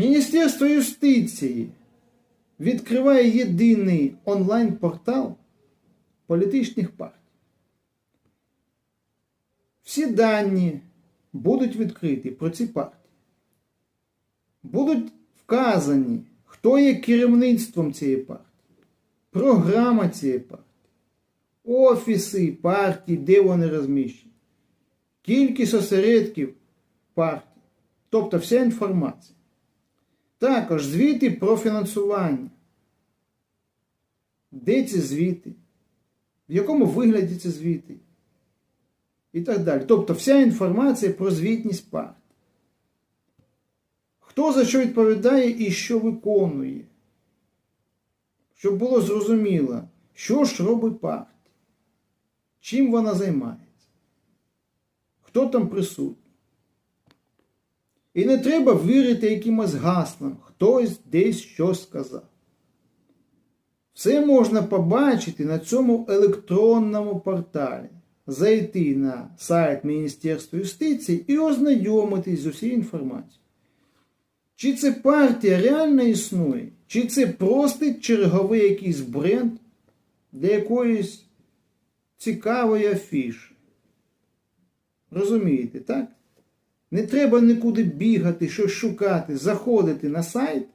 Міністерство юстиції відкриває єдиний онлайн-портал політичних партій. Всі дані будуть відкриті про ці партії. Будуть вказані, хто є керівництвом цієї партії, програма цієї партії, офіси партії, де вони розміщені, кількість осередків партії, тобто вся інформація. Також звіти про фінансування. Де ці звіти? В якому вигляді ці звіти? І так далі. Тобто вся інформація про звітність партії. Хто за що відповідає і що виконує? Щоб було зрозуміло, що ж робить партія, чим вона займається, хто там присутній. І не треба вірити якимось гаслам, хтось десь щось сказав. Все можна побачити на цьому електронному порталі. Зайти на сайт Міністерства юстиції і ознайомитись з усією інформацією. Чи це партія реально існує, чи це просто черговий якийсь бренд для якоїсь цікавої афіші. Розумієте, так? Не треба нікуди бігати, щось шукати, заходити на сайт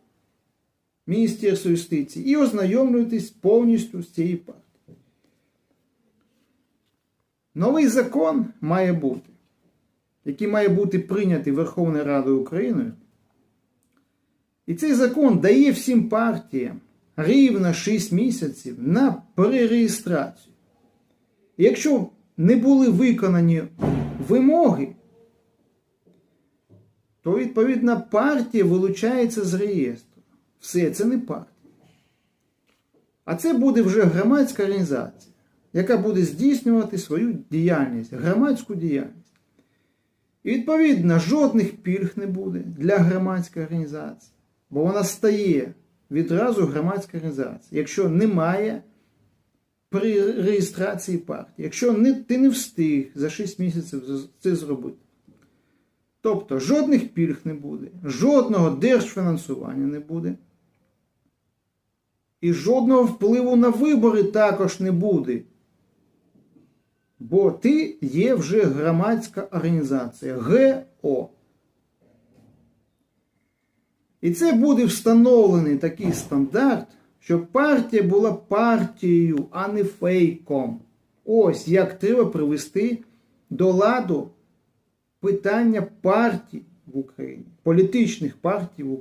Міністерства юстиції і ознайомлюватись повністю з цією партією. Новий закон має бути, який має бути прийнятий Верховною Радою України. І цей закон дає всім партіям рівно 6 місяців на перереєстрацію. Якщо не були виконані вимоги, то відповідна партія вилучається з реєстру. Все, це не партія. А це буде вже громадська організація, яка буде здійснювати свою діяльність, громадську діяльність. І відповідно жодних пільг не буде для громадської організації, бо вона стає відразу громадською організацією, якщо немає при реєстрації партії, якщо ти не встиг за 6 місяців це зробити. Тобто жодних пільг не буде, жодного держфінансування не буде. І жодного впливу на вибори також не буде. Бо ти є вже громадська організація ГО. І це буде встановлений такий стандарт, щоб партія була партією, а не фейком. Ось як треба привести до ладу питання партій в Україні, політичних партій в Україні.